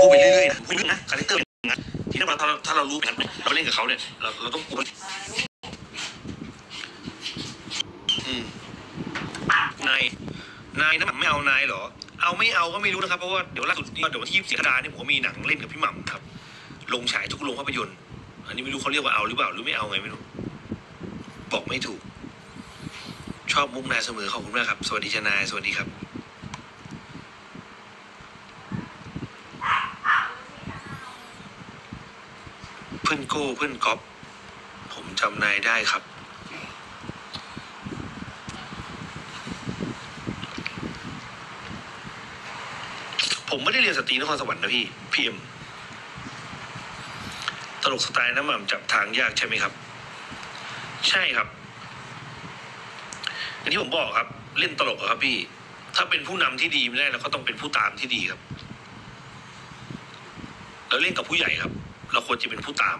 พูดไปเรื่อยๆนะพูดเรื่องนะคาแรคเตอร์เป็นงนั้นทีนี้เราถ้าเราถ้าเรารู้แบบนั้นเราเล่นกับเขาเนี่ยเราเราต้องกลัวอืมนายนายนะหม่ำไม่เอานายเหรอ เอาไม่เอาก็ไม่รู้นะครับเพราะว่าเดี๋ยวล่าสุดนี่เดี๋ยววันที่ยี่สิบกรกฎาเนี่ยผมมีหนังเล่นกับพี่หม่ำครับลงฉายทุกโรงภาพยนตร์ อันนี้ไม่รู้เขาเรียกว่าเอาหรือเปล่าหรือไม่เอาไงไม่รู้บอกไม่ถูก ชอบมุกนายเสมอขอบคุณมากครับ สวัสดีชนายสวัสดีครับ เพื่อนโก้เพื่อนก๊อฟผมจำนายได้ครับ ผมไม่ได้เรียนสตรีนครสวรรค์นะพี่พีเอ็มตลกสไตล์น้ำหม่ำจับทางยากใช่ไหมครับ ใช่ครับ อย่างที่ผมบอกครับ เล่นตลกอะครับพี่ ถ้าเป็นผู้นำที่ดีไม่ได้เราก็ต้องเป็นผู้ตามที่ดีครับเราเล่นกับผู้ใหญ่ครับ เราควรจะเป็นผู้ตาม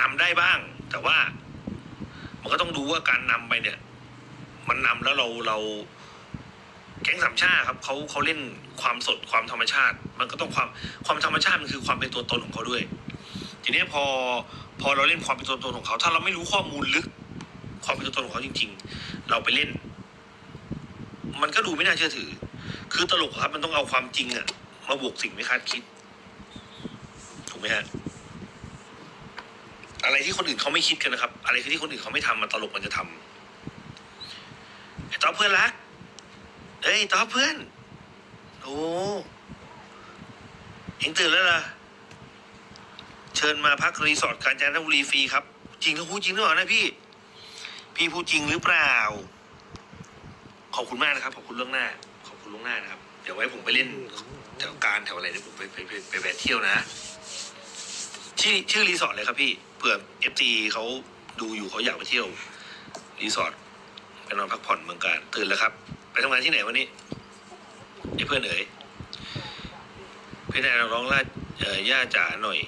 นำได้บ้าง แต่ว่า มันก็ต้องดูว่าการนำไปเนี่ย มันนำแล้วเราเราแก๊งสามชาติครับเขาเขาเล่นความสดความธรรมชาติ มันก็ต้องความความธรรมชาติมันคือความเป็นตัวตนของเขาด้วย ทีนี้พอพอเราเล่นความเป็นตัวตนของเขา ถ้าเราไม่รู้ข้อมูลลึก ความเป็นตัวตนของเขาจริง ๆ เราไปเล่น มันก็ดูไม่น่าเชื่อถือ คือตลกครับ มันต้องเอาความจริงอะมาบวกสิ่งไม่คาดคิด มฮะอะไรที่คนอื่นเขาไม่คิดกันนะครับ อะไรที่คนอื่นเขาไม่ทำมันตลกมันจะทำไอ้ต๊อบเพื่อนรักเอ้ยต๊อบเพื่อนโอ้เอ็งตื่นแล้วล่ะเชิญมาพักรีสอร์ทกาญจนบุรีฟรีครับ จริงเขาพูดจริงหรือเปล่านะพี่ พี่พูดจริงหรือเปล่า ขอบคุณมากนะครับ ขอบคุณเรื่องหน้า ขอบคุณล่วงหน้านะครับ เดี๋ยวไว้ผมไปเล่นแถวการแถวอะไรเดี๋ยวผมไปไปไปไปแวะเที่ยวนะ ชื่อชื่อรีสอร์ทเลยครับพี่เผื่อเอฟซีเขาดูอยู่เขาอยากไปเที่ยวรีสอร์ทไปนอนพักผ่อนเมืองการตื่นแล้วครับ ไปทำงานที่ไหนวันนี้ไอ้เพื่อนเอ๋ยเพื่อนนายราร้องล่าย่าจ๋าหน่อย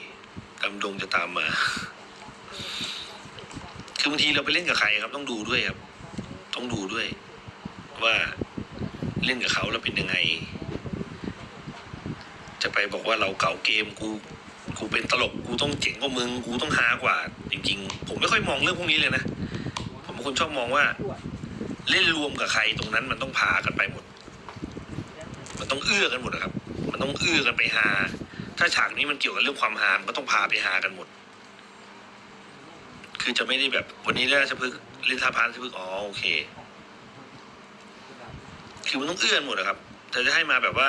กำดงจะตามมา คือบางทีเราไปเล่นกับใครครับ ต้องดูด้วยครับ ต้องดูด้วย ว่าเล่นกับเขาแล้วเป็นยังไง จะไปบอกว่าเราเก่าเกมกู กูเป็นตลกกูต้องเจ๋งกว่ามึงกูต้องฮากว่า จริง ๆ ผมไม่ค่อยมองเรื่องพวกนี้เลยนะ ผมเป็นคนชอบมองว่า เล่นรวมกับใครตรงนั้นมันต้องพากันไปหมด มันต้องเอื้อกันหมดนะครับ มันต้องเอื้อกันไปหา ถ้าฉากนี้มันเกี่ยวกับเรื่องความหามนก็ต้องพาไปหากันหมด คือจะไม่ได้แบบวันนี้เล่นราชพฤกษ์เล่นท่าพานราชพฤกษ์อ๋อโอเค คือมันต้องเอื้อนหมดนะครับแต่จะให้มาแบบว่า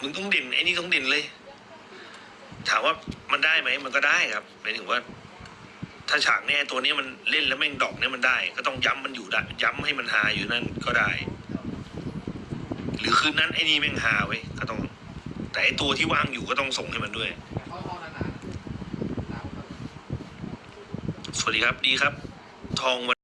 มึงต้องเด่นไอ้นี่ต้องเด่นเลย ถามว่ามันได้ไหมมันก็ได้ครับหมายถึงว่า ถ้าฉากเนี้ยตัวนี้มันเล่นแล้วแม่งดอกเนี้ยมันได้ ก็ต้องย้ำมันอยู่ได้ย้ำให้มันหาอยู่นั่นก็ได้ หรือคืนนั้นไอ้นี่แม่งหาไว้ก็ต้อง แต่ไอ้ตัวที่ว่างอยู่ก็ต้องส่งให้มันด้วย สวัสดีครับดีครับ ทองวัน